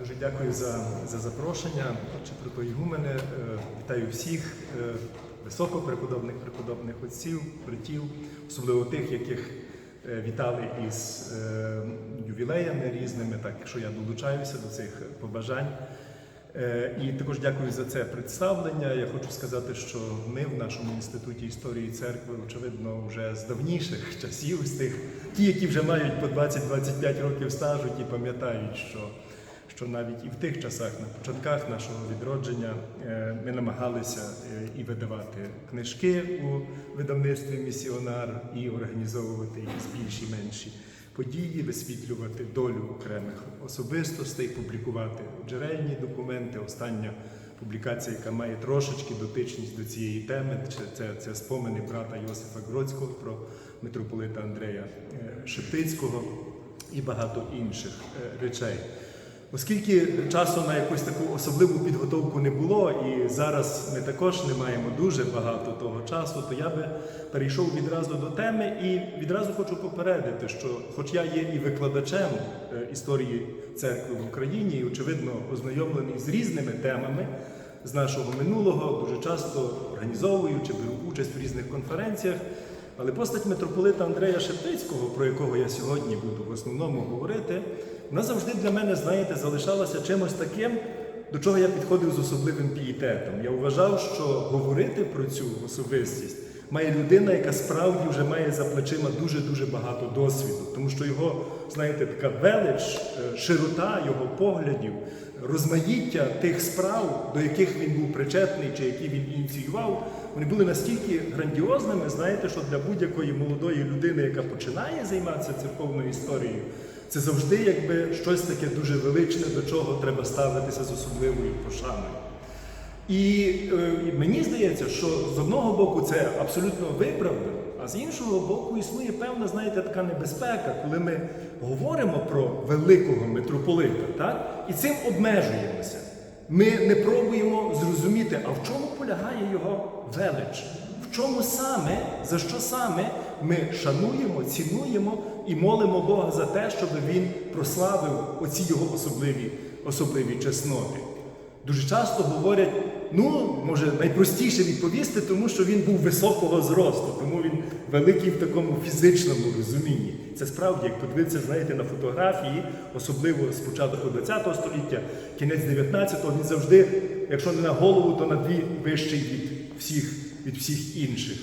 Дуже дякую за, за запрошення. Отче протоігумене, е, вітаю всіх е, високопреподобних преподобних отців, братів, особливо тих, яких е, вітали із ювілеями різними, так що я долучаюся до цих побажань. І також дякую за це представлення. Я хочу сказати, що ми в нашому інституті історії церкви, очевидно, вже з давніших часів, з тих, ті, які вже мають по 20-25 років стажу, ті пам'ятають, що, що навіть і в тих часах, на початках нашого відродження, е, ми намагалися е, і видавати книжки у видавництві місіонар, і організовувати якісь більші менші події, висвітлювати долю окремих особистостей, публікувати джерельні документи. Остання публікація, яка має трошечки дотичність до цієї теми, це, це, це спомини брата Йосифа Гроцького про митрополита Андрея е, Шептицького і багато інших речей. Оскільки часу на якусь таку особливу підготовку не було, і зараз ми також не маємо дуже багато того часу, то я би перейшов відразу до теми і відразу хочу попередити, що, хоч я є і викладачем е, історії церкви в Україні, і очевидно ознайомлений з різними темами з нашого минулого, дуже часто організовую чи беру участь в різних конференціях. Але постать митрополита Андрея Шептицького, про якого я сьогодні буду в основному говорити, вона завжди для мене, знаєте, залишалася чимось таким, до чого я підходив з особливим пієтетом. Я вважав, що говорити про цю особистість має людина, яка справді вже має за плечима дуже-дуже багато досвіду, тому що його, знаєте, така велич, е, широта його поглядів, розмаїття тих справ, до яких він був причетний чи які він ініціював, вони були настільки грандіозними, знаєте, що для будь-якої молодої людини, яка починає займатися церковною історією, це завжди якби щось таке дуже величне, до чого треба ставитися з особливою пошаною. І е, мені здається, що з одного боку це абсолютно виправдано, а з іншого боку існує певна, знаєте, така небезпека, коли ми говоримо про великого митрополита, так? і цим обмежуємося. Ми не пробуємо зрозуміти, а в чому полягає його велич, в чому саме, за що саме ми шануємо, цінуємо і молимо Бога за те, щоб він прославив оці його особливі, особливі чесноти. Дуже часто говорять, ну, може, найпростіше відповісти, тому що він був високого зросту, тому він великий в такому фізичному розумінні. Це справді, як подивитися, знаєте, на фотографії, особливо з початку ХХ століття, кінець 19-го, він завжди, якщо не на голову, то на дві вищий від всіх, від всіх інших.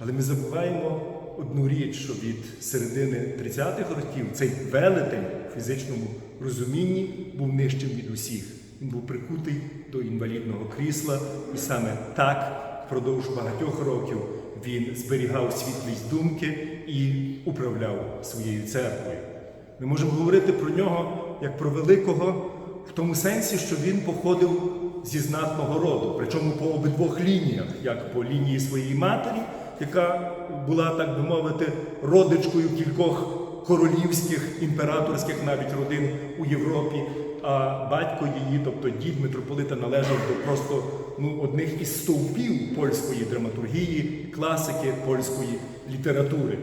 Але ми забуваємо одну річ, що від середини 30-х років цей велетень в фізичному розумінні був нижчим від усіх. Він був прикутий до інвалідного крісла, і саме так впродовж багатьох років він зберігав світлість думки і управляв своєю церквою. Ми можемо говорити про нього як про великого в тому сенсі, що він походив зі знатного роду, причому по обидвох лініях, як по лінії своєї матері, яка була, так би мовити, родичкою кількох королівських імператорських навіть родин у Європі. А батько її, тобто дід митрополита, належав до просто ну, одних із стовпів польської драматургії, класики польської літератури.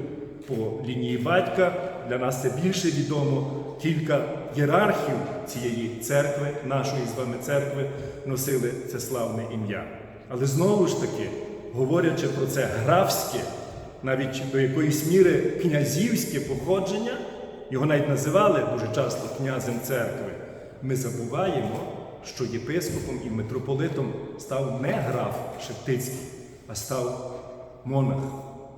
По лінії батька для нас це більше відомо. Кілька єрархів цієї церкви, нашої з вами церкви, носили це славне ім'я. Але знову ж таки, говорячи про це графське, навіть до якоїсь міри князівське походження, його навіть називали дуже часто князем церкви ми забуваємо, що єпископом і митрополитом став не граф Шептицький, а став монах,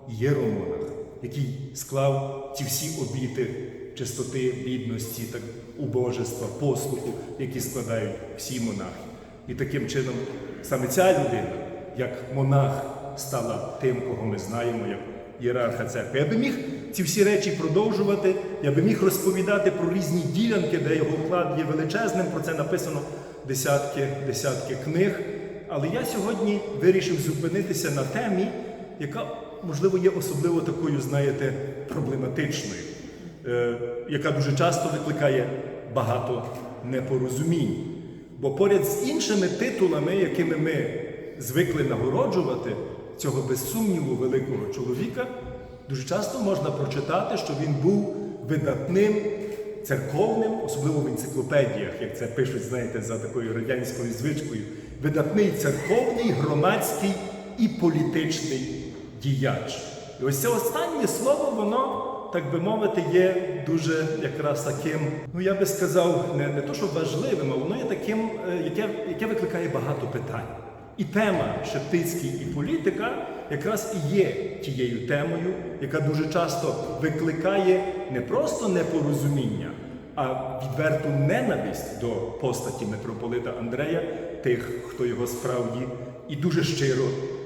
єромонах, який склав ті всі обіти чистоти, бідності, так, убожества, послуху, які складають всі монахи. І таким чином саме ця людина, як монах, стала тим, кого ми знаємо як єрарха церкви. Я би міг ці всі речі продовжувати, я би міг розповідати про різні ділянки, де його вклад є величезним. Про це написано десятки, десятки книг. Але я сьогодні вирішив зупинитися на темі, яка, можливо, є особливо такою, знаєте, проблематичною, е, яка дуже часто викликає багато непорозумінь. Бо поряд з іншими титулами, якими ми звикли нагороджувати цього без сумніву великого чоловіка, дуже часто можна прочитати, що він був видатним церковним, особливо в енциклопедіях, як це пишуть, знаєте, за такою радянською звичкою, видатний церковний, громадський і політичний діяч. І ось це останнє слово, воно, так би мовити, є дуже якраз таким, ну я би сказав, не, не то, що важливим, а воно є таким, е, яке, яке викликає багато питань. І тема Шептицький і політика якраз і є тією темою, яка дуже часто викликає не просто непорозуміння, а відверту ненависть до постаті митрополита Андрея, тих, хто його справді і дуже щиро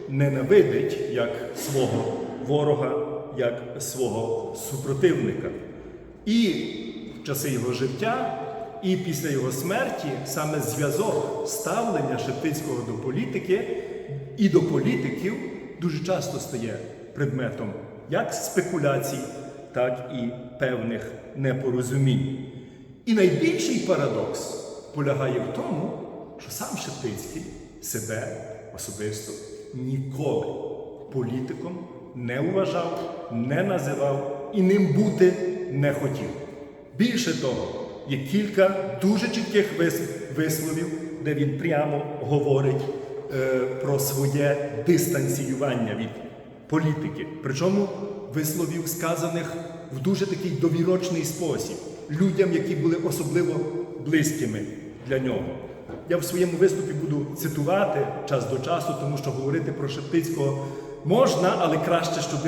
ненавидить як свого ворога, як свого супротивника. І в часи його життя, і після його смерті саме зв'язок ставлення Шептицького до політики і до політиків дуже часто стає предметом як спекуляцій, так і певних непорозумінь. І найбільший парадокс полягає в тому, що сам Шептицький себе особисто ніколи політиком не вважав, не називав і ним бути не хотів. Більше того, є кілька дуже чітких висловів, де він прямо говорить е, про своє дистанціювання від політики. Причому висловів сказаних в дуже такий довірочний спосіб людям, які були особливо близькими для нього. Я в своєму виступі буду цитувати час до часу, тому що говорити про Шептицького можна, але краще, щоб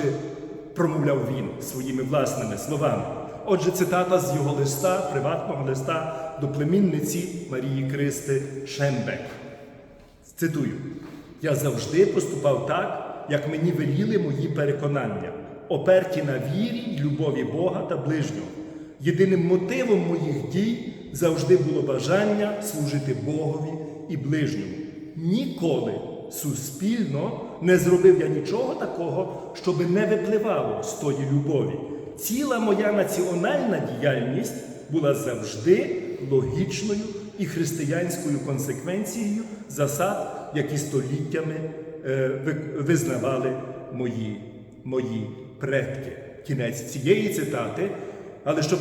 промовляв він своїми власними словами. Отже, цитата з його листа, приватного листа до племінниці Марії Кристи Шембек. Цитую: Я завжди поступав так, як мені веліли мої переконання, оперті на вірі й любові Бога та ближнього. Єдиним мотивом моїх дій завжди було бажання служити Богові і ближньому. Ніколи суспільно не зробив я нічого такого, щоби не випливало з тої любові. Ціла моя національна діяльність була завжди логічною і християнською консеквенцією засад, які століттями е, визнавали мої, мої предки. Кінець цієї цитати. Але щоб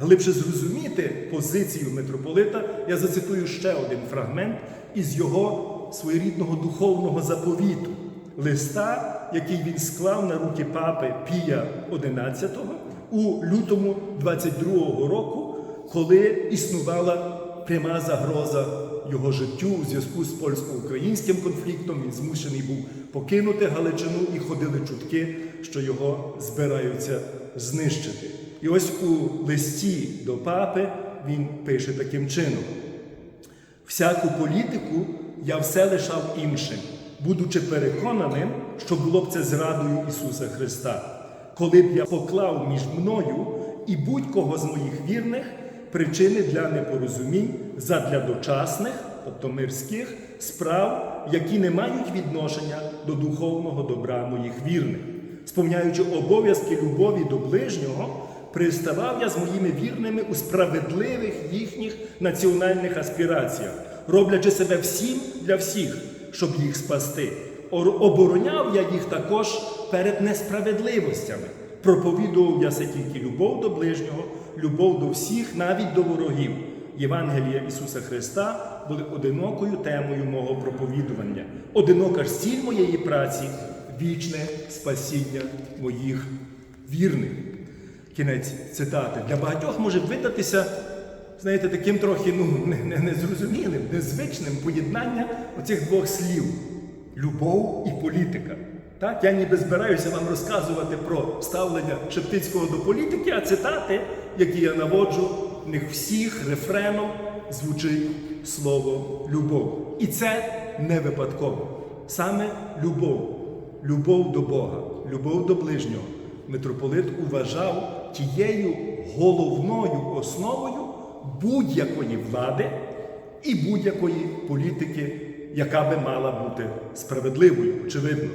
глибше зрозуміти позицію митрополита, я зацитую ще один фрагмент із його своєрідного духовного заповіту, листа, який він склав на руки папи Пія XI у лютому 22-го року, коли існувала пряма загроза його життю у зв'язку з польсько-українським конфліктом. Він змушений був покинути Галичину і ходили чутки, що його збираються знищити. І ось у листі до папи він пише таким чином: всяку політику я все лишав іншим, будучи переконаним, що було б це зрадою Ісуса Христа. Коли б я поклав між мною і будь-кого з моїх вірних причини для непорозумінь задля дочасних, тобто мирських, справ, які не мають відношення до духовного добра моїх вірних. Сповняючи обов'язки любові до ближнього, приставав я з моїми вірними у справедливих їхніх національних аспіраціях, роблячи себе всім для всіх, щоб їх спасти. Ор- Обороняв я їх також перед несправедливостями. Проповідував я се тільки любов до ближнього, любов до всіх, навіть до ворогів. Євангелія Ісуса Христа були одинокою темою мого проповідування. Одинока ж ціль моєї праці вічне спасіння моїх вірних. Кінець цитати. Для багатьох може видатися, знаєте, таким трохи ну, не- не- незрозумілим, незвичним поєднання оцих двох слів любов і політика. Так, я ніби збираюся вам розказувати про ставлення Шептицького до політики, а цитати, які я наводжу, в них всіх рефреном звучить слово любов. І це не випадково. Саме любов, любов до Бога, любов до ближнього. Митрополит вважав тією головною основою будь-якої влади і будь-якої політики, яка би мала бути справедливою, очевидно.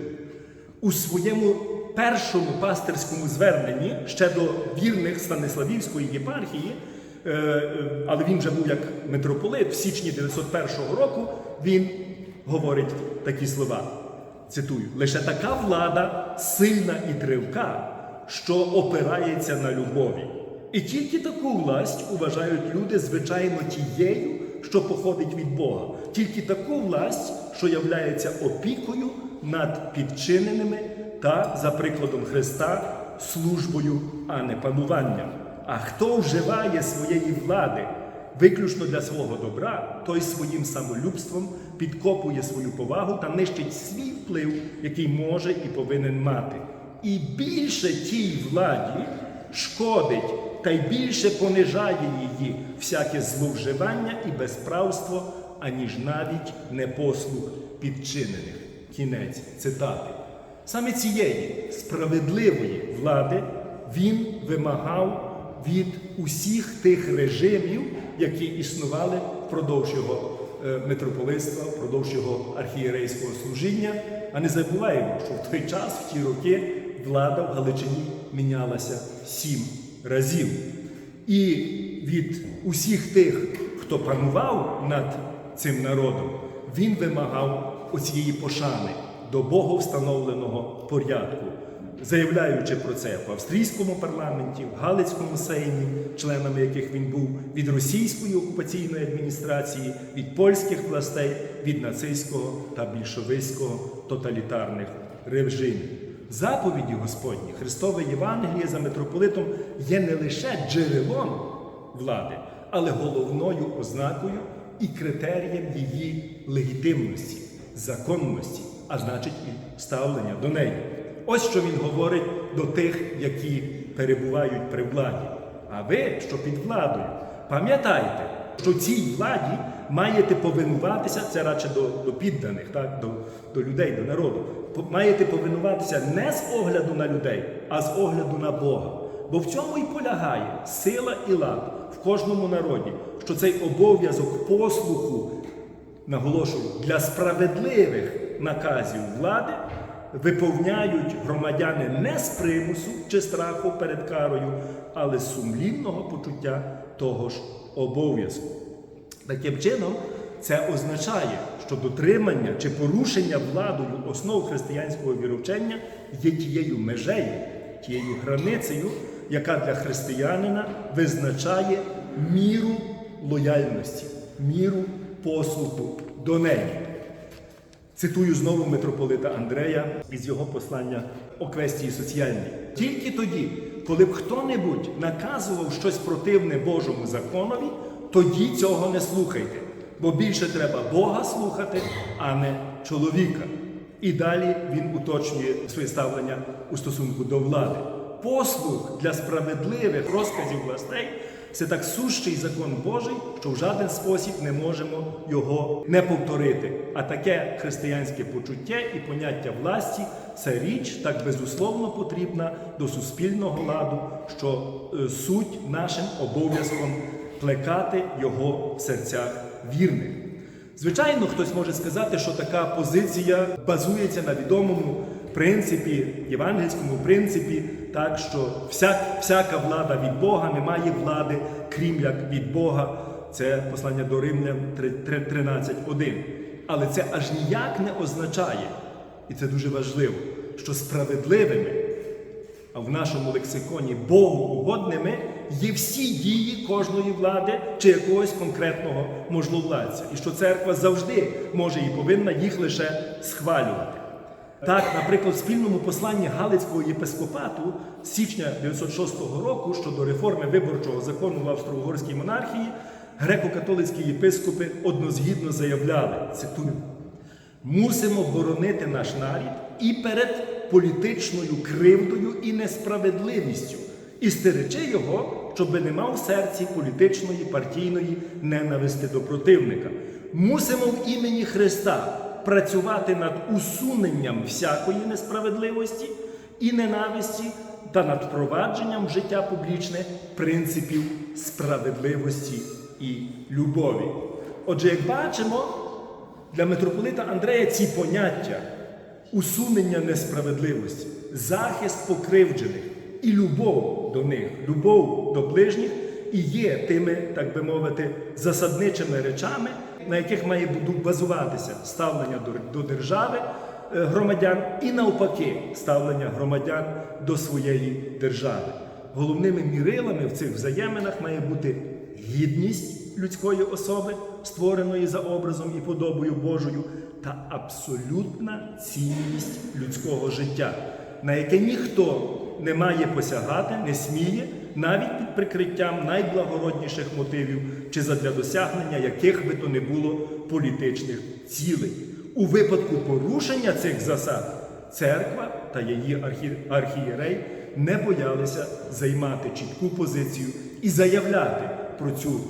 У своєму першому пастирському зверненні ще до вірних Станиславівської єпархії, е, е, але він вже був як митрополит в січні 901 року, він говорить такі слова. Цитую: лише така влада сильна і тривка, що опирається на любові, І тільки таку власть вважають люди, звичайно, тією, що походить від Бога. Тільки таку власть, що являється опікою над підчиненими та, за прикладом Христа, службою, а не пануванням. А хто вживає своєї влади виключно для свого добра, той своїм самолюбством підкопує свою повагу та нищить свій вплив, який може і повинен мати. І більше тій владі шкодить, та й більше понижає її всяке зловживання і безправство, аніж навіть непослух підчинених. Кінець цитати. Саме цієї справедливої влади він вимагав від усіх тих режимів, які існували впродовж його е, митрополитства, впродовж його архієрейського служіння. А не забуваємо, що в той час, в ті роки, влада в Галичині мінялася сім разів. І від усіх тих, хто панував над цим народом, він вимагав оцієї пошани до боговстановленого порядку, заявляючи про це в австрійському парламенті, в Галицькому сеймі, членами яких він був, від російської окупаційної адміністрації, від польських властей, від нацистського та більшовицького тоталітарних режимів. Заповіді Господні, Христове Євангеліє за митрополитом є не лише джерелом влади, але головною ознакою і критерієм її легітимності, законності, а значить і ставлення до неї. Ось що він говорить до тих, які перебувають при владі. А ви, що під владою, пам'ятайте, що цій владі маєте повинуватися, це радше до, до підданих, так, до, до людей, до народу. Маєте повинуватися не з огляду на людей, а з огляду на Бога. Бо в цьому і полягає сила і лад в кожному народі, що цей обов'язок послуху, наголошую, для справедливих наказів влади виповняють громадяни не з примусу чи страху перед карою, але з сумлінного почуття того ж обов'язку. Таким чином, це означає, що дотримання чи порушення владою основ християнського віровчення є тією межею, тією границею, яка для християнина визначає міру лояльності, міру послуху до неї. Цитую знову митрополита Андрея із його послання Оквестії соціальній. Тільки тоді, коли б хто-небудь наказував щось противне Божому законові, тоді цього не слухайте, бо більше треба Бога слухати, а не чоловіка. І далі він уточнює своє ставлення у стосунку до влади. Послух для справедливих розказів властей це так сущий закон Божий, що в жоден спосіб не можемо його не повторити. А таке християнське почуття і поняття власті це річ так безусловно потрібна до суспільного ладу, що е, суть нашим обов'язком плекати його в серцях вірних. Звичайно, хтось може сказати, що така позиція базується на відомому принципі, євангельському принципі, так що вся, всяка влада від Бога не має влади, крім як від Бога. Це послання до Римлян 13.1. Але це аж ніяк не означає, і це дуже важливо, що справедливими в нашому лексиконі Богу угодними є всі дії кожної влади чи якогось конкретного можновладця. І що церква завжди може і повинна їх лише схвалювати. Так, наприклад, в спільному посланні Галицького єпископату з січня 906 року щодо реформи виборчого закону в Австро-Угорській монархії греко-католицькі єпископи однозгідно заявляли, цитую, Мусимо боронити наш нарід і перед політичною кривдою і несправедливістю, і стеречи його, щоби не мав в серці політичної партійної ненависти до противника. Мусимо в імені Христа працювати над усуненням всякої несправедливості і ненависті та над впровадженням в життя публічне принципів справедливості і любові. Отже, як бачимо, для митрополита Андрея ці поняття усунення несправедливості, захист покривджених і любов до них, любов до ближніх і є тими, так би мовити, засадничими речами, на яких має базуватися ставлення до, держави е, громадян і навпаки ставлення громадян до своєї держави. головними мірилами в цих взаєминах має бути гідність людської особи, створеної за образом і подобою Божою, та абсолютна цінність людського життя, на яке ніхто не має посягати, не сміє, навіть під прикриттям найблагородніших мотивів чи задля досягнення яких би то не було політичних цілей. У випадку порушення цих засад церква та її архі... архієрей не боялися займати чітку позицію і заявляти про цю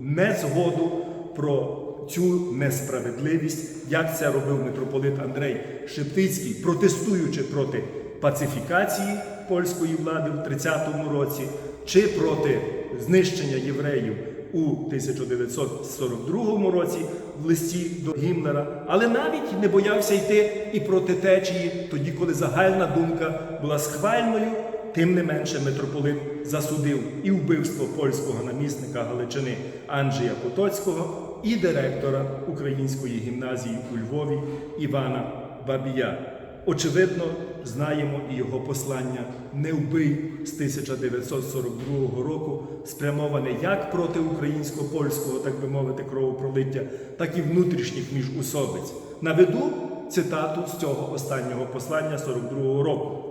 незгоду, про цю несправедливість, як це робив митрополит Андрей Шептицький, протестуючи проти пацифікації польської влади в 30-му році, чи проти знищення євреїв у 1942 році в листі до Гімлера, але навіть не боявся йти і проти течії, тоді, коли загальна думка була схвальною, тим не менше митрополит засудив і вбивство польського намісника Галичини Анджія Потоцького і директора Української гімназії у Львові Івана Бабія. Очевидно, знаємо і його послання не вбий з 1942 року, спрямоване як проти українсько-польського, так би мовити, кровопролиття, так і внутрішніх міжусобиць. Наведу цитату з цього останнього послання 42-го року.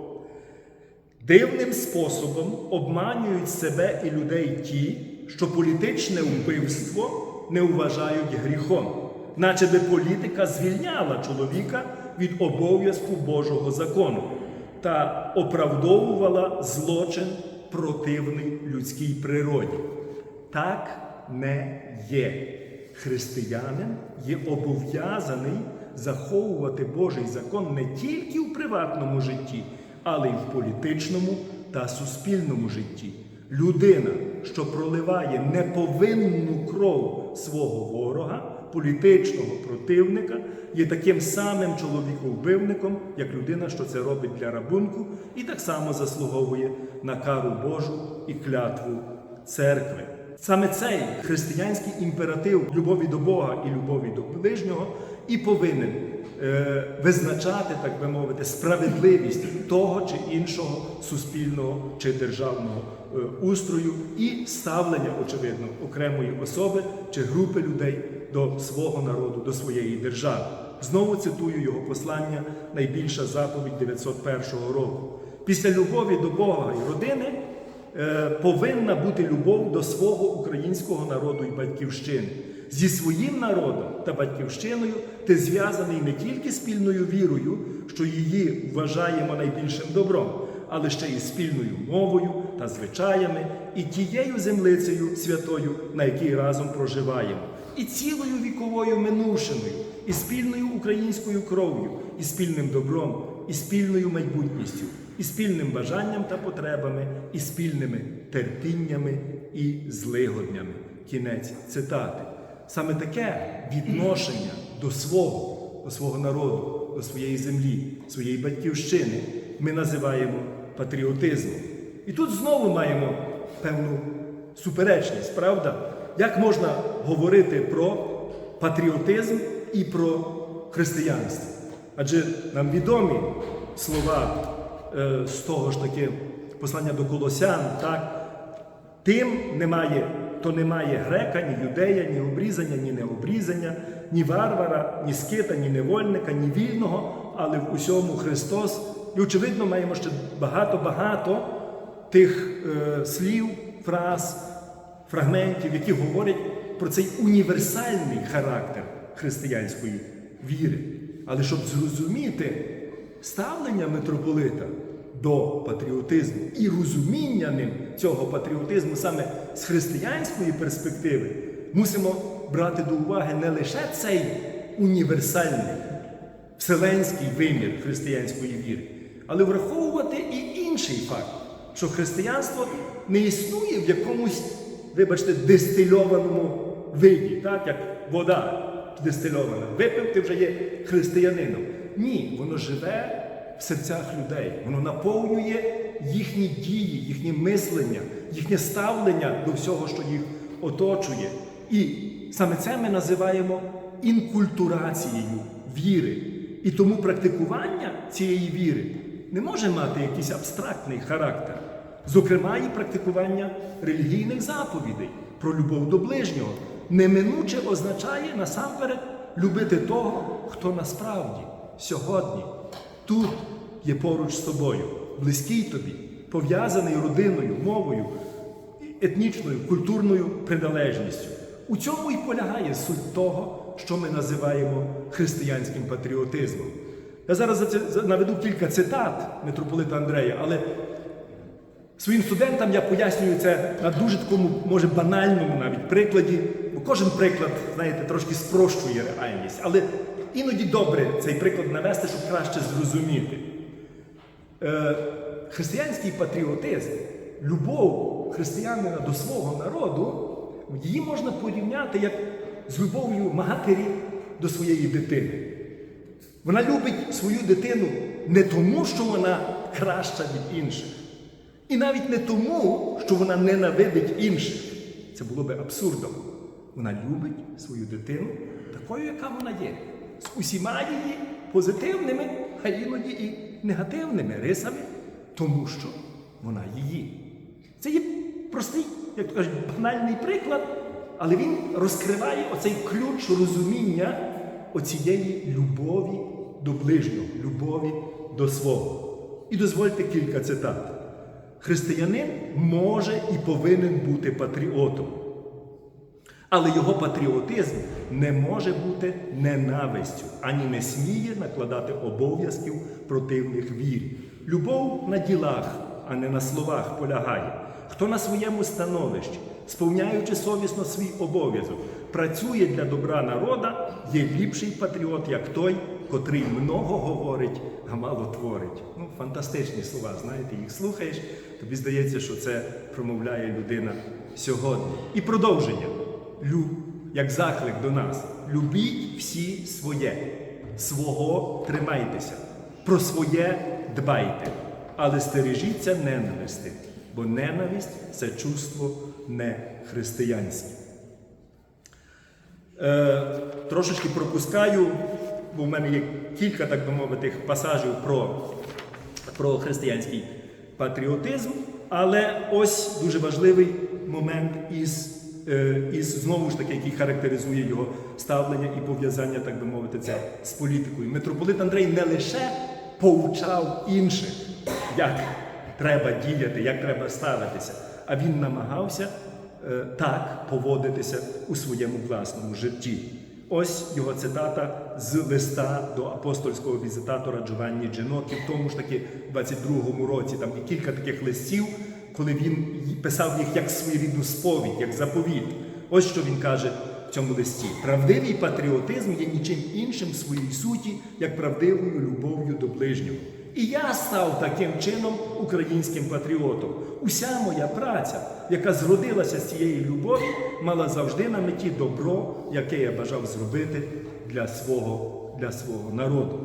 Дивним способом обманюють себе і людей ті, що політичне вбивство не вважають гріхом, наче би політика звільняла чоловіка від обов'язку Божого закону та оправдовувала злочин противний людській природі. Так не є. Християнин є обов'язаний заховувати Божий закон не тільки в приватному житті, але й в політичному та суспільному житті. Людина, що проливає неповинну кров свого ворога, політичного противника, є таким самим чоловіковбивником, як людина, що це робить для рабунку, і так само заслуговує на кару Божу і клятву церкви. Саме цей християнський імператив любові до Бога і любові до ближнього і повинен е, визначати, так би мовити, справедливість того чи іншого суспільного чи державного е, устрою і ставлення, очевидно, окремої особи чи групи людей до свого народу, до своєї держави. Знову цитую його послання, найбільша заповідь 901 року. Після любові до Бога і родини повинна бути любов до свого українського народу і батьківщини. Зі своїм народом та батьківщиною ти зв'язаний не тільки спільною вірою, що її вважаємо найбільшим добром, але ще й спільною мовою та звичаями, і тією землицею святою, на якій разом проживаємо, і цілою віковою минувшиною, і спільною українською кров'ю, і спільним добром, і спільною майбутністю, і спільним бажанням та потребами, і спільними терпіннями і злигоднями. Кінець цитати. Саме таке відношення до свого, до свого народу, до своєї землі, своєї батьківщини ми називаємо патріотизмом. І тут знову маємо певну суперечність, правда? Як можна говорити про патріотизм і про християнство? Адже нам відомі слова е, з того ж таки послання до Колосян, так? Тим немає, то немає грека, ні юдея, ні обрізання, ні необрізання, ні варвара, ні скита, ні невольника, ні вільного, але в усьому Христос. І, очевидно, маємо ще багато-багато тих е, слів, фраз, фрагментів, які говорять про цей універсальний характер християнської віри. Але щоб зрозуміти ставлення митрополита до патріотизму і розуміння ним цього патріотизму саме з християнської перспективи, мусимо брати до уваги не лише цей універсальний вселенський вимір християнської віри, але враховувати і інший факт, що християнство не існує в якомусь, вибачте, дистильованому виді, так як вода дистильована. Випив, ти вже є християнином. Ні, воно живе в серцях людей. Воно наповнює їхні дії, їхнє мислення, їхнє ставлення до всього, що їх оточує. І саме це ми називаємо інкультурацією віри. І тому практикування цієї віри не може мати якийсь абстрактний характер. зокрема і практикування релігійних заповідей про любов до ближнього, неминуче означає насамперед любити того, хто насправді сьогодні тут є поруч з тобою, близький тобі, пов'язаний родиною, мовою, етнічною, культурною приналежністю. У цьому і полягає суть того, що ми називаємо християнським патріотизмом. Я зараз наведу кілька цитат митрополита Андрея, але своїм студентам я пояснюю це на дуже такому, може, банальному навіть прикладі, бо кожен приклад, знаєте, трошки спрощує реальність. Але іноді добре цей приклад навести, щоб краще зрозуміти. Е, християнський патріотизм, любов християнина до свого народу, її можна порівняти як з любов'ю матері до своєї дитини. Вона любить свою дитину не тому, що вона краща від інших, і навіть не тому, що вона ненавидить інших. Це було би абсурдом. Вона любить свою дитину такою, яка вона є, з усіма її позитивними, а іноді і негативними рисами, тому що вона її. Це є простий, як то кажуть, банальний приклад, але він розкриває оцей ключ розуміння оцієї любові до ближнього, любові до свого. І дозвольте кілька цитат. Християнин може і повинен бути патріотом. Але його патріотизм не може бути ненавистю, ані не сміє накладати обов'язків противних вірі. Любов на ділах, а не на словах полягає. Хто на своєму становищі, сповняючи совісно свій обов'язок, працює для добра народа, є ліпший патріот, як той, котрий много говорить, а мало творить. Ну, фантастичні слова, знаєте, їх слухаєш, тобі здається, що це промовляє людина сьогодні. І продовження. Лю, як заклик до нас. Любіть всі своє, свого тримайтеся, про своє дбайте, але стережіться ненависти, бо ненависть це чувство не християнське. Е, трошечки пропускаю, бо в мене є кілька, так би мовити, пасажів про, про християнський патріотизм, але ось дуже важливий момент із, е, із знову ж таки, який характеризує його ставлення і пов'язання, так би мовити, це з політикою. Митрополит Андрей не лише поучав інших, як треба діяти, як треба ставитися, а він намагався е, так поводитися у своєму власному житті. Ось його цитата з листа до апостольського візитатора Джованні Дженокі, в тому ж таки 22-му році. Там є кілька таких листів, коли він писав їх як своєрідну сповідь, як заповіт. Ось що він каже в цьому листі: правдивий патріотизм є нічим іншим в своїй суті, як правдивою любов'ю до ближнього. І я став таким чином українським патріотом. Уся моя праця, яка зродилася з цієї любові, мала завжди на меті добро, яке я бажав зробити для свого, для свого народу.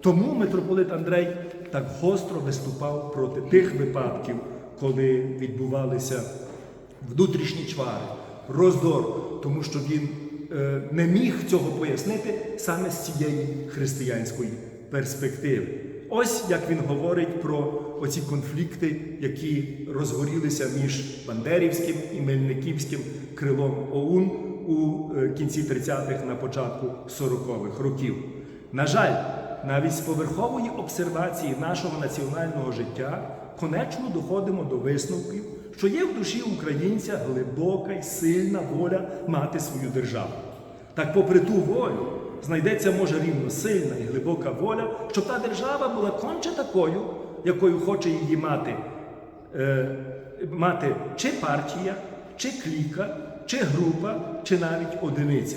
Тому митрополит Андрей так гостро виступав проти тих випадків, коли відбувалися внутрішні чвари, роздор, тому що він е, не міг цього пояснити саме з цієї християнської перспективи. Ось як він говорить про оці конфлікти, які розгорілися між Бандерівським і Мельниківським крилом ОУН у е, кінці 30-х, на початку 40-х років. На жаль, навіть з поверхової обсервації нашого національного життя конечно доходимо до висновків, що є в душі українця глибока й сильна воля мати свою державу. Так, попри ту волю, знайдеться може рівно сильна і глибока воля, щоб та держава була конче такою, якою хоче її мати, е, мати чи партія, чи кліка, чи група, чи навіть одиниця.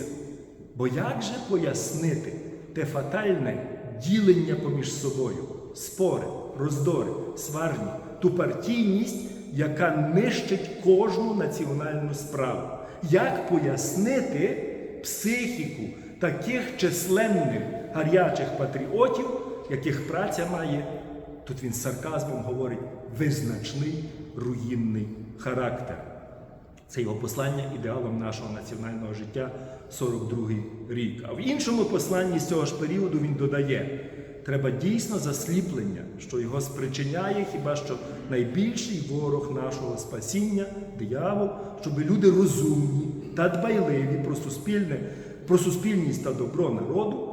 Бо як же пояснити те фатальне ділення поміж собою, спори, роздори, сварні, ту партійність, яка нищить кожну національну справу? Як пояснити психіку таких численних гарячих патріотів, яких праця має, тут він з сарказмом говорить, визначний руїнний характер? Це його послання ідеалом нашого національного життя 42-й рік. А в іншому посланні з цього ж періоду він додає: Треба дійсно засліплення, що його спричиняє хіба що найбільший ворог нашого спасіння, диявол, щоб люди розумні та дбайливі про суспільне, про суспільність та добро народу.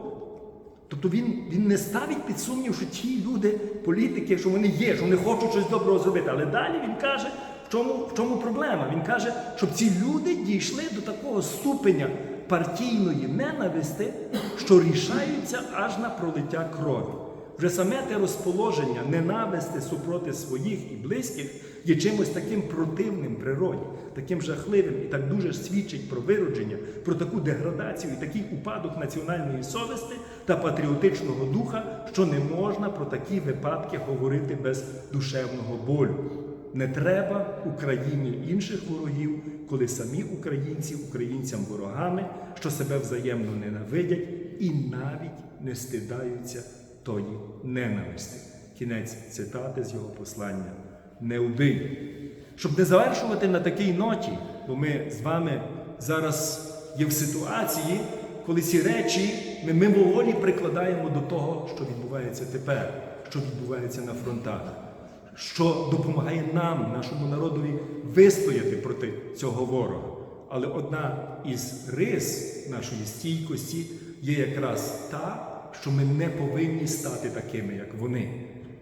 Тобто він, він не ставить під сумнів, що ті люди, політики, що вони є, що вони хочуть щось доброго зробити. Але далі він каже, в чому, в чому проблема? Він каже, щоб ці люди дійшли до такого ступеня партійної ненависти, що рішаються аж на пролиття крові. Вже саме те розположення ненависти супроти своїх і близьких є чимось таким противним природі, таким жахливим і так дуже свідчить про виродження, про таку деградацію і такий упадок національної совісті та патріотичного духа, що не можна про такі випадки говорити без душевного болю. Не треба Україні інших ворогів, коли самі українці українцям ворогами, що себе взаємно ненавидять і навіть не стидаються тої ненависти. Кінець цитати з його послання не убий. Щоб не завершувати на такій ноті, бо ми з вами зараз є в ситуації, коли ці речі ми мимоволі прикладаємо до того, що відбувається тепер, що відбувається на фронтах що допомагає нам, нашому народові, вистояти проти цього ворога. Але одна із рис нашої стійкості є якраз та, що ми не повинні стати такими, як вони.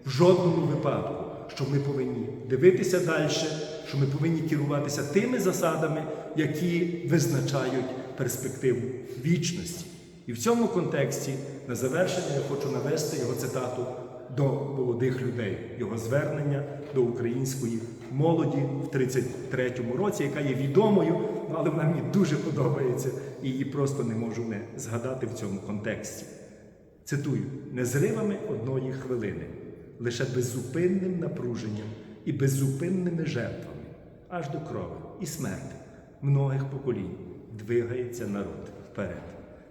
В жодному випадку, що ми повинні дивитися далі, що ми повинні керуватися тими засадами, які визначають перспективу вічності. І в цьому контексті на завершення я хочу навести його цитату до молодих людей, його звернення до української молоді в 33-му році, яка є відомою, але вона мені дуже подобається і її просто не можу не згадати в цьому контексті. Цитую: незривами одної хвилини, лише беззупинним напруженням і беззупинними жертвами, аж до крови і смерти многих поколінь двигається народ вперед.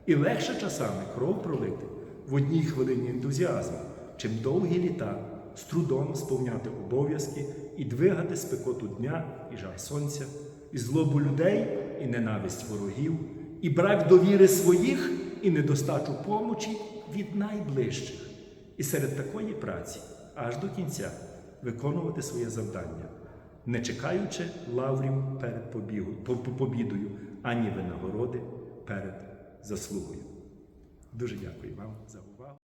І легше часами кров пролити в одній хвилині ентузіазму, чим довгі літа з трудом сповняти обов'язки і двигати спекоту дня і жар сонця, і злобу людей, і ненависть ворогів, і брак довіри своїх, і недостачу помочі від найближчих. І серед такої праці аж до кінця виконувати своє завдання, не чекаючи лаврів перед побідою, ані винагороди перед заслугою. Дуже дякую вам за увагу.